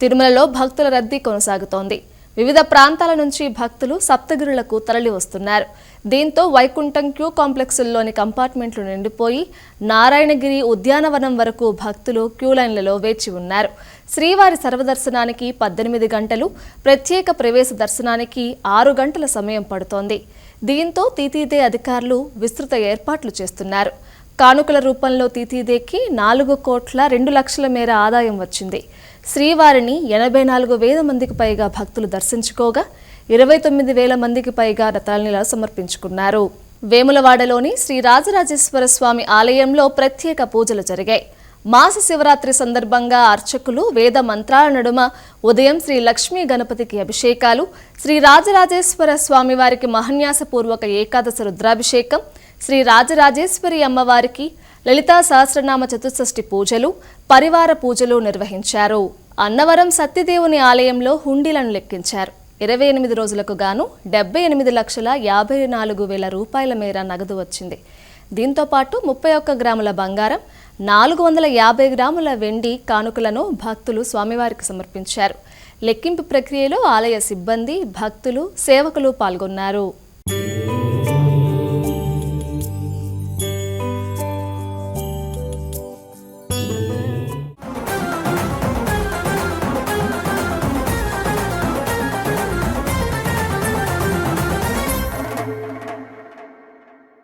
తిరుమలలో భక్తుల రద్దీ కొనసాగుతోంది. వివిధ ప్రాంతాల నుంచి భక్తులు సప్తగిరులకు తరలి వస్తున్నారు దీంతో వైకుంఠం క్యూ కాంప్లెక్సుల్లోని కంపార్ట్మెంట్లు నిండిపోయి నారాయణగిరి ఉద్యానవనం వరకు భక్తులు క్యూ లైన్లలో వేచి ఉన్నారు. శ్రీవారి సర్వదర్శనానికి పద్దెనిమిది గంటలు ప్రత్యేక ప్రవేశ దర్శనానికి ఆరు గంటల సమయం పడుతోంది. దీంతో తీతీదే అధికారులు విస్తృత ఏర్పాట్లు చేస్తున్నారు. కానుకల రూపంలో తీతీదేకి నాలుగు కోట్ల రెండు లక్షల మేర ఆదాయం వచ్చింది. శ్రీవారిని ఎనభై నాలుగు వేల మందికి పైగా భక్తులు దర్శించుకోగా ఇరవై తొమ్మిది వేల మందికి పైగా రథాలనిలా సమర్పించుకున్నారు. వేములవాడలోని శ్రీ రాజరాజేశ్వర స్వామి ఆలయంలో ప్రత్యేక పూజలు జరిగాయి. మాస శివరాత్రి సందర్భంగా అర్చకులు వేద మంత్రాల నడుమ ఉదయం శ్రీ లక్ష్మీ గణపతికి అభిషేకాలు శ్రీ రాజరాజేశ్వర స్వామివారికి మహన్యాసపూర్వక ఏకాదశ రుద్రాభిషేకం శ్రీ రాజరాజేశ్వరి అమ్మవారికి లలితా సహస్రనామ చతుషష్ఠి పూజలు పరివార పూజలు నిర్వహించారు. అన్నవరం సత్యదేవుని ఆలయంలో హుండీలను లెక్కించారు. ఇరవై ఎనిమిది రోజులకు గాను డెబ్బై ఎనిమిది లక్షల యాభై నాలుగు వేల రూపాయల మేర నగదు వచ్చింది. దీంతో పాటు ముప్పై ఒక్క గ్రాముల బంగారం నాలుగు వందల యాభై గ్రాముల వెండి కానుకలను భక్తులు స్వామివారికి సమర్పించారు. లెక్కింపు ప్రక్రియలో ఆలయ సిబ్బంది భక్తులు సేవకులు పాల్గొన్నారు.